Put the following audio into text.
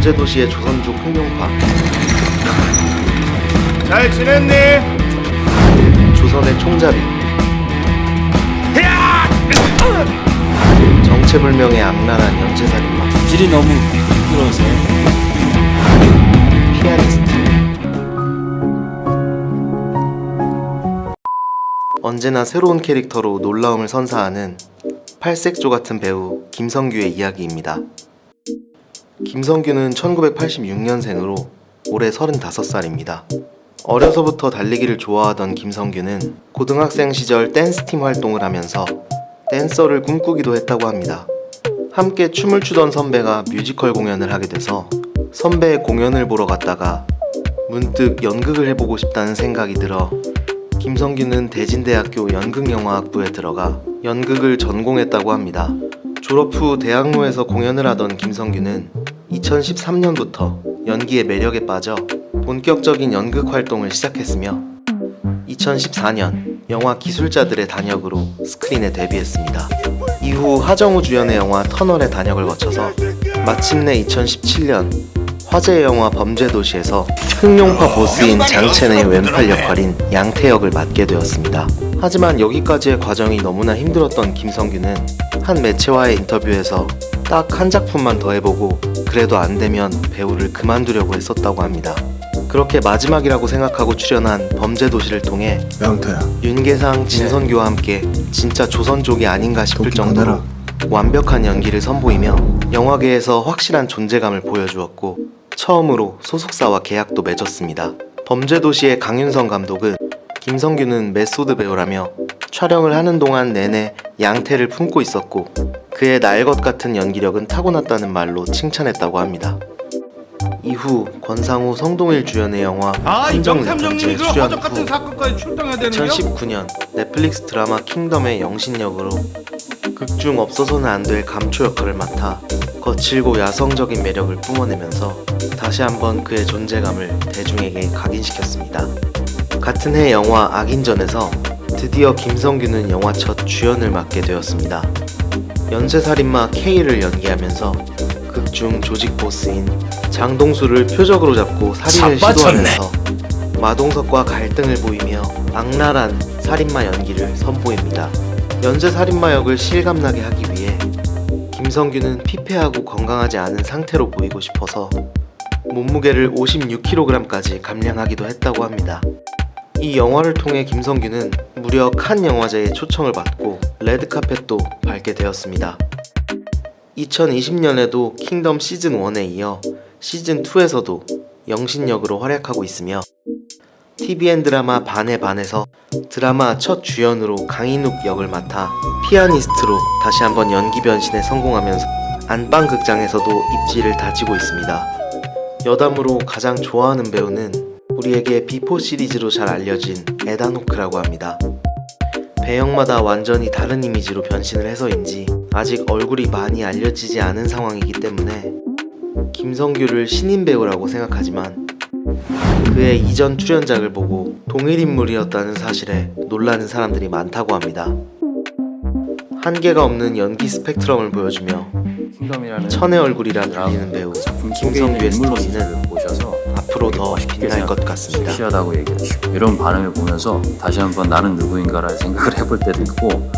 범죄도시의 조선족 흑룡파 잘 지냈니? 조선의 총잡이 정체불명의 악랄한 연쇄살인마. 길이 너무 미끄러워서. 피아니스트. 언제나 새로운 캐릭터로 놀라움을 선사하는 팔색조 같은 배우 김성규의 이야기입니다. 김성규는 1986년생으로 올해 35살입니다. 어려서부터 달리기를 좋아하던 김성규는 고등학생 시절 댄스팀 활동을 하면서 댄서를 꿈꾸기도 했다고 합니다. 함께 춤을 추던 선배가 뮤지컬 공연을 하게 돼서 선배의 공연을 보러 갔다가 문득 연극을 해보고 싶다는 생각이 들어 김성규는 대진대학교 연극영화학부에 들어가 연극을 전공했다고 합니다. 졸업 후 대학로에서 공연을 하던 김성규는 2013년부터 연기의 매력에 빠져 본격적인 연극 활동을 시작했으며 2014년 영화 기술자들의 단역으로 스크린에 데뷔했습니다. 이후 하정우 주연의 영화 터널의 단역을 거쳐서 마침내 2017년 화제의 영화 범죄도시에서 흑룡파 보스인 장첸의 왼팔 역할인 양태역을 맡게 되었습니다. 하지만 여기까지의 과정이 너무나 힘들었던 김성규는 한 매체와의 인터뷰에서 딱 한 작품만 더 해보고 그래도 안 되면 배우를 그만두려고 했었다고 합니다. 그렇게 마지막이라고 생각하고 출연한 범죄도시를 통해 양태야 윤계상, 진선규와 함께 진짜 조선족이 아닌가 싶을 도끼 정도로. 완벽한 연기를 선보이며 영화계에서 확실한 존재감을 보여주었고 처음으로 소속사와 계약도 맺었습니다. 범죄도시의 강윤성 감독은 김성규는 메소드 배우라며 촬영을 하는 동안 내내 양태를 품고 있었고 그의 날 것 같은 연기력은 타고났다는 말로 칭찬했다고 합니다. 이후 권상우, 성동일 주연의 영화 명탐정님이 리턴즈에 그 출연 허접 같은 후 사건까지 출동해야 되는겨? 2019년 넷플릭스 드라마 킹덤의 영신역으로 극중 없어서는 안 될 감초 역할을 맡아 거칠고 야성적인 매력을 뿜어내면서 다시 한번 그의 존재감을 대중에게 각인시켰습니다. 같은 해 영화 악인전에서 드디어 김성규는 영화 첫 주연을 맡게 되었습니다. 연쇄살인마 K를 연기하면서 극중 조직 보스인 장동수를 표적으로 잡고 살인을 자빠졌네. 시도하면서 마동석과 갈등을 보이며 악랄한 살인마 연기를 선보입니다. 연쇄 살인마 역을 실감나게 하기 위해 김성규는 피폐하고 건강하지 않은 상태로 보이고 싶어서 몸무게를 56kg까지 감량하기도 했다고 합니다. 이 영화를 통해 김성규는 무려 칸 영화제에 초청을 받고 레드카펫도 밟게 되었습니다. 2020년에도 킹덤 시즌 1에 이어 시즌 2에서도 영신역으로 활약하고 있으며 TVN 드라마 반의 반에서 드라마 첫 주연으로 강인욱 역을 맡아 피아니스트로 다시 한번 연기 변신에 성공하면서 안방 극장에서도 입지를 다지고 있습니다. 여담으로 가장 좋아하는 배우는 우리에게 비포 시리즈로 잘 알려진 에다노크라고 합니다. 배역마다 완전히 다른 이미지로 변신을 해서인지 아직 얼굴이 많이 알려지지 않은 상황이기 때문에 김성규를 신인 배우라고 생각하지만 그의 이전 출연작을 보고 동일 인물이었다는 사실에 놀라는 사람들이 많다고 합니다. 한계가 없는 연기 스펙트럼을 보여주며 천의 얼굴이라 불리는 배우 김성규의 스토리는 앞으로 더 빛날 것 같습니다. 섹시하다고 얘기하시고 이런 반응을 보면서 다시 한번 나는 누구인가를 생각을 해볼 때도 있고